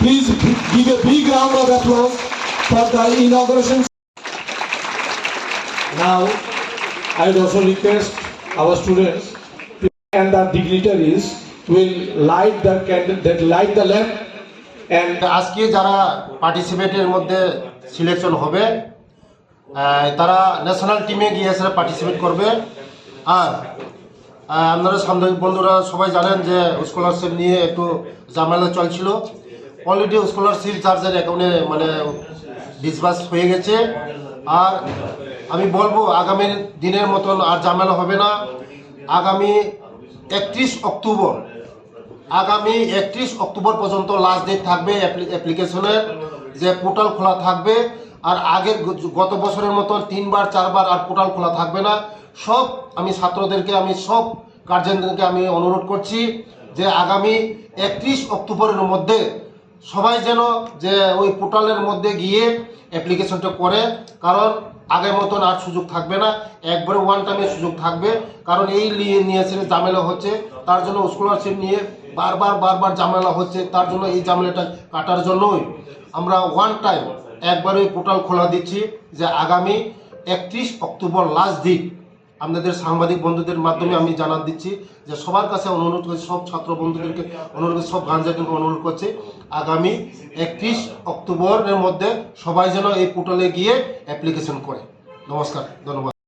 Please give a big round of applause for the inauguration. Now, I would also request our students and the dignitaries will light the candle, that light the lamp and আজকে যারা পার্টিসিপেটের মধ্যে selection হবে তারা national টিমে গিয়ে সেটা participate করবে আর আপনারা সাংবাদিক বন্ধুরা সবাই জানেন যে স্কলারশিপ নিয়ে একটু ঝামেলা চলছিল অলরেডি স্কলারশিপ চার্জের অ্যাকাউন্টে মানে ডিসবাস হয়ে গেছে। আর আমি বলব, আগামী দিনের মতন আর ঝামেলা হবে না। আগামী একত্রিশ অক্টোবর, আগামী একত্রিশ অক্টোবর পর্যন্ত লাস্ট ডেট থাকবে অ্যাপ্লিকেশনের যে পোর্টাল খোলা থাকবে। আর আগের গত বছরের মতন তিনবার, চারবার আর পোর্টাল খোলা থাকবে না। সব আমি ছাত্রদেরকে, আমি সব গার্জেনদেরকে আমি অনুরোধ করছি যে আগামী একত্রিশ অক্টোবরের মধ্যে সবাই যেন যে ওই পোর্টালের মধ্যে গিয়ে অ্যাপ্লিকেশনটা করে, কারণ আগের মতন আর সুযোগ থাকবে না। একবারে ওয়ান টাইমে সুযোগ থাকবে। কারণ এই নিয়ে নিয়ে এসে ঝামেলা হচ্ছে। তার জন্য স্কলারশিপ নিয়ে বারবার বারবার ঝামেলা হচ্ছে। তার জন্য এই ঝামেলাটা কাটার জন্যই আমরা ওয়ান টাইম একবার ওই পোর্টাল খোলা দিচ্ছি যে আগামী একত্রিশ অক্টোবর লাস্ট দিন আপনাদের সাংবাদিক বন্ধুদের মাধ্যমে আমি জানান দিচ্ছি যে সবার কাছে অনুরোধ করছি সব ছাত্র বন্ধুদেরকে অনুরোধ করছি সব গাঞ্জাকে অনুরোধ করছি আগামী একত্রিশ অক্টোবরের মধ্যে সবাই যেন এই পোর্টালে গিয়ে অ্যাপ্লিকেশন করে। নমস্কার ধন্যবাদ।